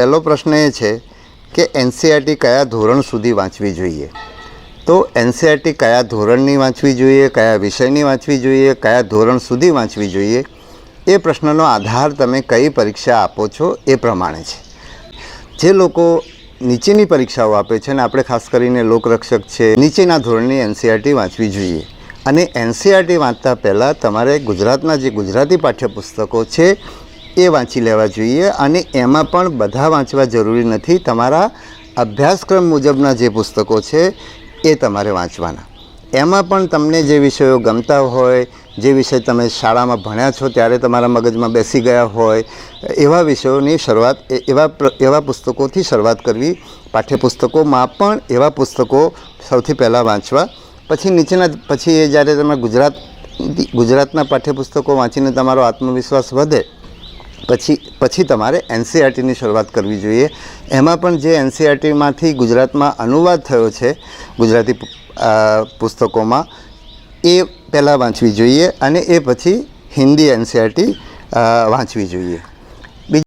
પહેલો પ્રશ્ન એ છે કે એનસીઆરટી કયા ધોરણ સુધી વાંચવી જોઈએ? તો એનસીઆરટી કયા ધોરણની વાંચવી જોઈએ, કયા વિષયની વાંચવી જોઈએ, કયા ધોરણ સુધી વાંચવી જોઈએ? એ પ્રશ્નનો આધાર તમે કઈ પરીક્ષા આપો છો એ પ્રમાણે છે. જે લોકો નીચેની પરીક્ષાઓ આપે છે અને આપણે ખાસ કરીને લોકરક્ષક છે, નીચેના ધોરણની એનસીઆરટી વાંચવી જોઈએ. અને એનસીઆરટી વાંચતા પહેલાં તમારે ગુજરાતના જે ગુજરાતી પાઠ્યપુસ્તકો છે એ વાંચી લેવા જોઈએ અને એમાં પણ બધા વાંચવા જરૂરી નથી. તમારા અભ્યાસક્રમ મુજબના જે પુસ્તકો છે એ તમારે વાંચવાના. એમાં પણ તમને જે વિષયો ગમતા હોય, જે વિષય તમે શાળામાં ભણ્યા છો ત્યારે તમારા મગજમાં બેસી ગયા હોય, એવા વિષયોની શરૂઆત એવા એવા પુસ્તકોથી શરૂઆત કરવી, પાઠ્યપુસ્તકોમાં પણ એવા પુસ્તકો સૌથી પહેલાં વાંચવા. પછી નીચેના, પછી એ જ્યારે તમે ગુજરાત, ગુજરાતના પાઠ્યપુસ્તકો વાંચીને તમારો આત્મવિશ્વાસ વધે પછી પછી તમારે એનસીઆરટીની શરૂઆત કરવી જોઈએ. એમાં પણ જે એનસીઆરટીમાંથી ગુજરાતમાં અનુવાદ થયો છે, ગુજરાતી પુસ્તકોમાં, એ પહેલાં વાંચવી જોઈએ અને એ પછી હિન્દી એનસીઆરટી વાંચવી જોઈએ.